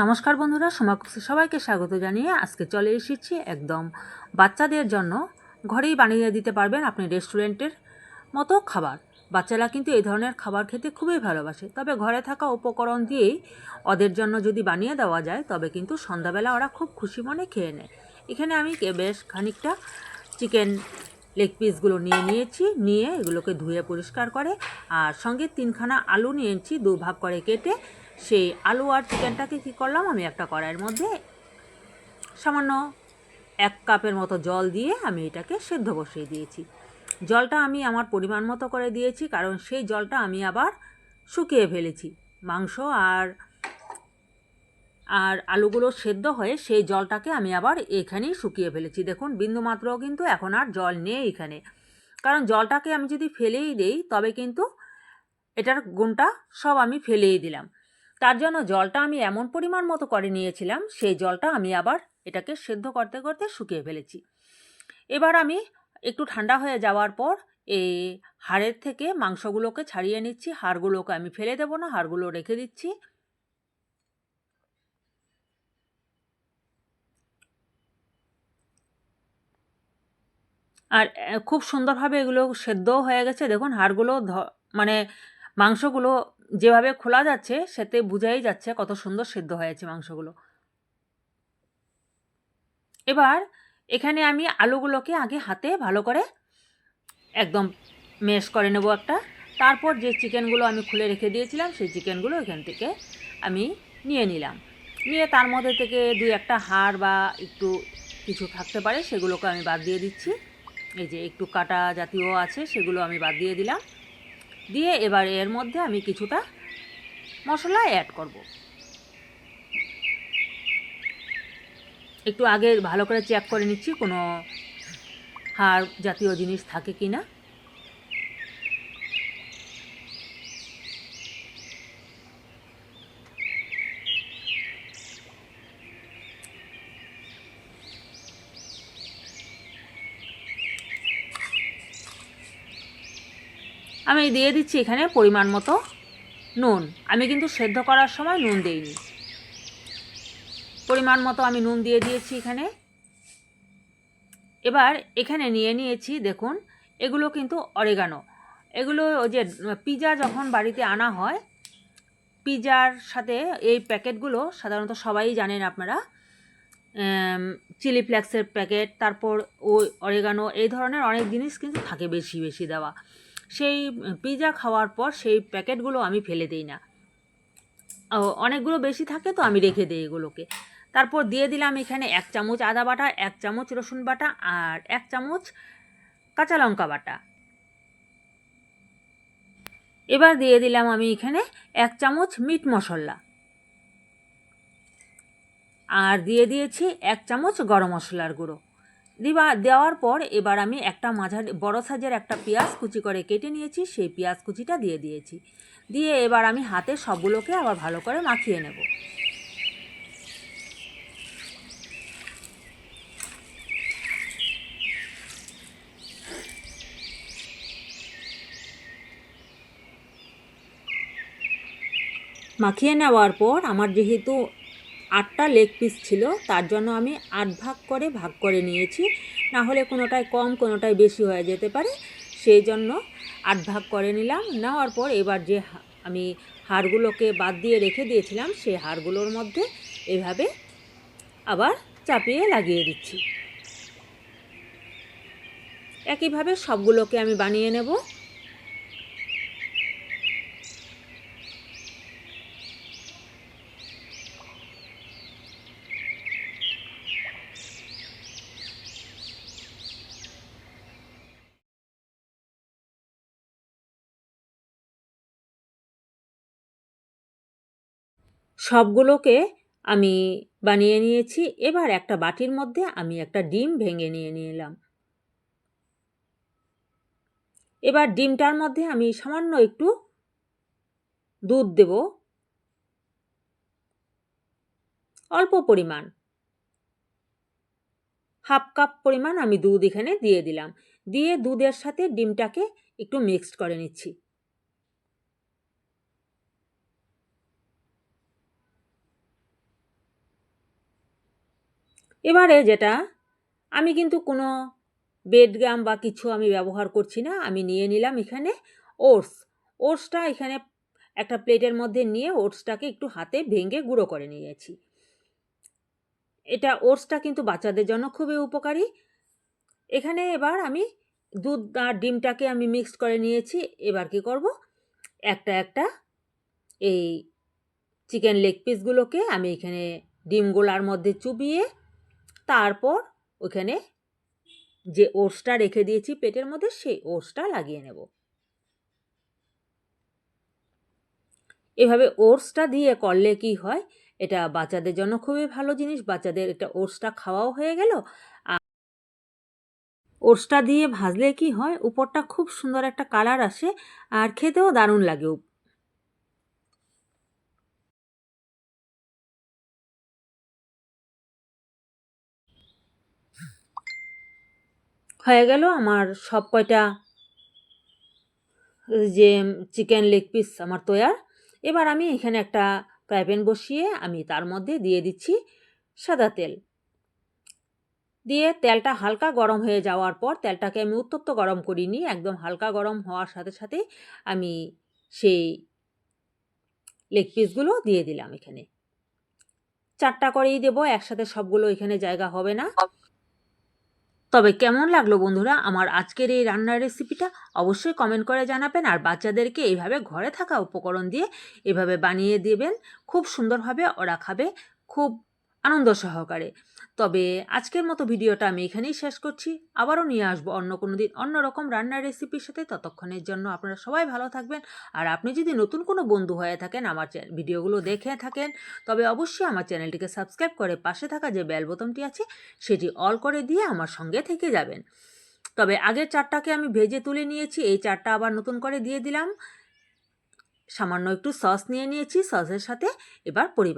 নমস্কার বন্ধুরা সমাকুশে সবাইকে স্বাগত জানিয়ে আজকে চলে এসেছি একদম বাচ্চাদের জন্য ঘরেই বানিয়ে দিতে পারবেন আপনি রেস্টুরেন্টের মতো খাবার। বাচ্চারা কিন্তু এই ধরনের খাবার খেতে খুবই ভালোবাসে। তবে ঘরে থাকা উপকরণ দিয়েই ওদের জন্য যদি বানিয়ে দেওয়া যায়, তবে কিন্তু সন্ধ্যাবেলা ওরা খুব খুশি মনে খেয়ে নেয়। এখানে আমি বেশ খানিকটা চিকেন লেগ পিসগুলো নিয়ে নিয়েছি, নিয়ে এগুলোকে ধুয়ে পরিষ্কার করে, আর সঙ্গে তিনখানা আলু নিয়েছি দু ভাগ করে কেটে সেই আলু আর চিকেনটাকে কী করলাম আমি একটা কড়াইয়ের মধ্যে সামান্য এক কাপের মতো জল দিয়ে আমি এটাকে সেদ্ধ বসিয়ে দিয়েছি। জলটা আমি আমার পরিমাণ মতো করে দিয়েছি, কারণ সেই জলটা আমি আবার শুকিয়ে ফেলেছি। মাংস আর আর আলুগুলো সেদ্ধ হয়ে সেই জলটাকে আমি আবার এখানেই শুকিয়ে ফেলেছি। দেখুন, বিন্দুমাত্রও কিন্তু এখন আর জল নেই এখানে। কারণ জলটাকে আমি যদি ফেলেই দেই, তবে কিন্তু এটার গুণটা সব আমি ফেলেই দিলাম। তার জন্য জলটা আমি এমন পরিমাণ মতো করে নিয়েছিলাম, সেই জলটা আমি আবার এটাকে সেদ্ধ করতে করতে শুকিয়ে ফেলেছি। এবার আমি একটু ঠান্ডা হয়ে যাওয়ার পর এই হাড়ের থেকে মাংসগুলোকে ছাড়িয়ে নিচ্ছি, হাড়গুলোকে আমি ফেলে দেবো না, হাড়গুলো রেখে দিচ্ছি। আর খুব সুন্দরভাবে এগুলো সেদ্ধও হয়ে গেছে, দেখুন হাড়গুলো মানে মাংসগুলো যেভাবে খোলা যাচ্ছে, সেতে বোঝাই যাচ্ছে কত সুন্দর সেদ্ধ হয়েছে মাংসগুলো। এবার এখানে আমি আলুগুলোকে আগে হাতে ভালো করে একদম মেশ করে নেব একটা। তারপর যে চিকেনগুলো আমি খুলে রেখে দিয়েছিলাম, সেই চিকেনগুলো এখান থেকে আমি নিয়ে নিলাম। নিয়ে তার মধ্যে থেকে দুই একটা হাড় বা একটু কিছু থাকতে পারে, সেগুলোকে আমি বাদ দিয়ে দিচ্ছি। এই যে একটু কাটা জাতীয় আছে, সেগুলো আমি বাদ দিয়ে দিলাম। দিয়ে এবার এর মধ্যে আমি কিছুটা মশলা অ্যাড করব। একটু আগে ভালো করে চেক করে নিচ্ছি কোনো হাড় জাতীয় জিনিস থাকে কি না আমি দিয়ে দিচ্ছি এখানে পরিমাণ মতো নুন। আমি কিন্তু সেদ্ধ করার সময় নুন দেইনি। পরিমাণ মতো আমি নুন দিয়ে দিয়েছি এখানে। এবার এখানে নিয়ে নিয়েছি, দেখুন, এগুলো কিন্তু অরেগানো। এগুলো ওই যে পিজা যখন বাড়িতে আনা হয়, পিজার সাথে এই প্যাকেটগুলো সাধারণত সবাই জানেন আপনারা চিলি ফ্লেক্সের প্যাকেট, তারপর ওই অরেগানো, এই ধরনের অনেক জিনিস কিন্তু থাকে বেশি বেশি দেওয়া। সেই পিজা খাওয়ার পর সেই প্যাকেটগুলো আমি ফেলে দিই না। অনেকগুলো বেশি থাকে তো আমি রেখে দিই এগুলোকে। তারপর দিয়ে দিলাম এখানে এক চামচ আদা বাটা, এক চামচ রসুন বাটা আর এক চামচ কাঁচা লঙ্কা বাটা। এবার দিয়ে দিলাম আমি এখানে এক চামচ মিট মশলা। আর দিয়ে দিয়েছি এক চামচ গরম মশলার গুঁড়ো। দিবা, দেওয়ার পর এবার আমি একটা মাঝারি, বড় সাইজের একটা পেঁয়াজ কুচি করে কেটে নিয়েছি, সেই পেঁয়াজ কুচিটা দিয়ে দিয়েছি। দিয়ে এবার আমি হাতে সবগুলোকে আবার ভালো করে মাখিয়ে নেব। মাখিয়ে নেওয়ার পর আমার যেহেতু আটটা লেগ পিস ছিল, তার জন্য আমি আট ভাগ করে ভাগ করে নিয়েছি। না হলে কোনোটায় কম, কোনোটায় বেশি হয়ে যেতে পারে। সেই জন্য আট ভাগ করে নিলাম। নেওয়ার পর এবার যে আমি হাড়গুলোকে বাদ দিয়ে রেখে দিয়েছিলাম, সেই হাড়গুলোর মধ্যে এভাবে আবার চাপিয়ে লাগিয়ে দিচ্ছি। একইভাবে সবগুলোকে আমি বানিয়ে নেব। সবগুলোকে আমি বানিয়ে নিয়েছি। এবার একটা বাটির মধ্যে আমি একটা ডিম ভেঙে নিয়ে নিলাম। এবার ডিমটার মধ্যে আমি সামান্য একটু দুধ দেব। অল্প পরিমাণ। হাফ কাপ পরিমাণ আমি দুধ এখানে দিয়ে দিলাম। দিয়ে দুধের সাথে ডিমটাকে একটু মিক্সড করে নিচ্ছি। এবারে যেটা, আমি কিন্তু কোনো বেডগ্রাম বা কিছু আমি ব্যবহার করছি না, আমি নিয়ে নিলাম এখানে ওটস। ওটসটা এখানে একটা প্লেটের মধ্যে নিয়ে ওটসটাকে একটু হাতে ভেঙে গুঁড়ো করে নিয়েছি। এটা ওটসটা কিন্তু বাচ্চাদের জন্য খুবই উপকারী। এখানে এবার আমি দুধ আর ডিমটাকে আমি মিক্সড করে নিয়েছি। এবার কি করব? একটা একটা এই চিকেন লেগ পিসগুলোকে আমি এখানে ডিমগুলার মধ্যে চুবিয়ে তারপর ওখানে যে ওটসটা রেখে দিয়েছি পেটের মধ্যে, সেই ওটসটা লাগিয়ে নেব। এভাবে ওটসটা দিয়ে করলে কি হয়? এটা বাচ্চাদের জন্য খুবই ভালো জিনিস। বাচ্চাদের এটা ওটসটা খাওয়াও হয়ে গেল। আর ওটসটা দিয়ে ভাজলে কি হয়? উপরটা খুব সুন্দর একটা কালার আসে আর খেতেও দারুণ লাগে। হয়ে গেল আমার সব কয়টা যে চিকেন লেগ পিস আমার তৈয়ার। এবার আমি এখানে একটা ফ্রাই প্যান বসিয়ে আমি তার মধ্যে দিয়ে দিচ্ছি সাদা তেল। দিয়ে তেলটা হালকা গরম হয়ে যাওয়ার পর তেলটাকে আমি উত্তপ্ত গরম করিনি, একদম হালকা গরম হওয়ার সাথে সাথে আমি সেই লেগ পিসগুলো দিয়ে দিলাম এখানে। চারটা করেই দেবো, একসাথে সবগুলো এখানে জায়গা হবে না। তবে কেমন লাগল বন্ধুরা আমার আজকের এই রান্নার রেসিপিটা অবশ্যই কমেন্ট করে জানাবেন আর বাচ্চাদেরকে এইভাবে ঘরে থাকা উপকরণ দিয়ে এভাবে বানিয়ে দেবেন। খুব সুন্দরভাবে ওরা খাবে। খুব আনন্দ সহকারে। তবে আজকের মতো ভিডিওটা আমি এখানেই শেষ করছি। আবারও নিয়ে আসব অন্য কোনো দিন অন্য রকম রান্নার রেসিপির সাথে। ততক্ষণের জন্য আপনারা সবাই ভালো থাকবেন। আর আপনি যদি নতুন কোনো বন্ধু হয়ে থাকেন, আমার ভিডিওগুলো দেখে থাকেন, তবে অবশ্যই আমার চ্যানেলটিকে সাবস্ক্রাইব করে পাশে থাকা যে বেল বোতামটি আছে, সেটি অল করে দিয়ে আমার সঙ্গে থেকে যাবেন। তবে আগের চারটাকে আমি ভেজে তুলে নিয়েছি। এই চারটা আবার নতুন করে দিয়ে দিলাম। সামান্য একটু সস নিয়ে নিয়েছি। সসের সাথে এবার পরিবেশ